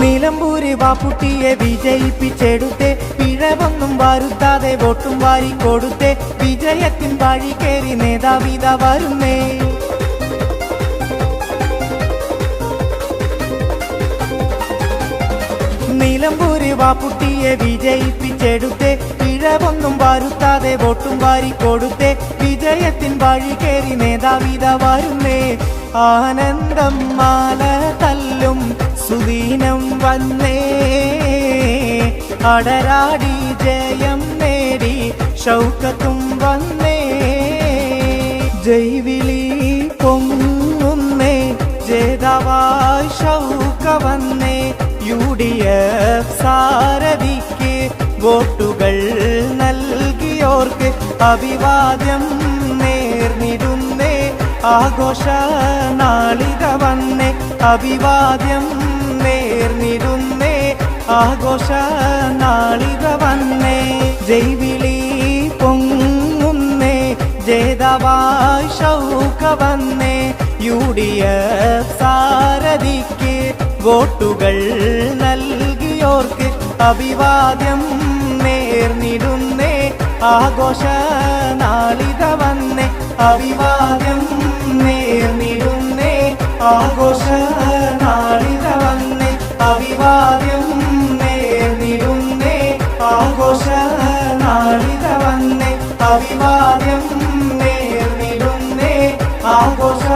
നിലമ്പൂര് വാപ്പുട്ടിയെ വിജയിപ്പിച്ചെടുത്തേ. പിഴവൊന്നും വരുത്താതെ വോട്ടും വാരി കൊടുത്തേ വിജയത്തിൻ വഴി കയറി നേതാവിത വരുന്നേ. നിലമ്പൂര് വാപ്പുട്ടിയെ വിജയിപ്പിച്ചെടുത്തേ. പിഴവൊന്നും വരുത്താതെ വോട്ടും വാരി കൊടുത്തേ വിജയത്തിൻ വഴി കയറി നേതാവിത വരുന്നേ. ആനന്ദം മാല സുദീനം വന്നേ. അടരാടി ജയം നേടി ഷൗക്കത്തും വന്നേ. ജൈവിളി പൊങ്ങുന്നേ ജേതാവായി ഷൗക്ക വന്നേ. യു ഡി എഫ് സാരഥിക്ക് വോട്ടുകൾ നൽകിയോർക്ക് അഭിവാദ്യം നേർന്നിരുന്നേ ആഘോഷ നാളിക വന്നേ അഭിവാദ്യം ആഘോഷ നാളിക വന്നേ ജൈവിളി പൊങ്ങുന്നേ ജേതാവായി ഷൗക്ക വന്നേ യു ഡി എഫ് സാരഥിക്ക് വോട്ടുകൾ നൽകിയോർക്ക് അഭിവാദ്യം നേർന്നിടുന്നേ ആഘോഷ നാളിക വന്നേ അഭിവാദ്യം നേർന്നിടുന്നേ ആഘോഷ നാളിക വന്നേ അഭിവാദ്യം അഭിവാദ്യം നേർന്നിടുന്നേ. ആഘോഷ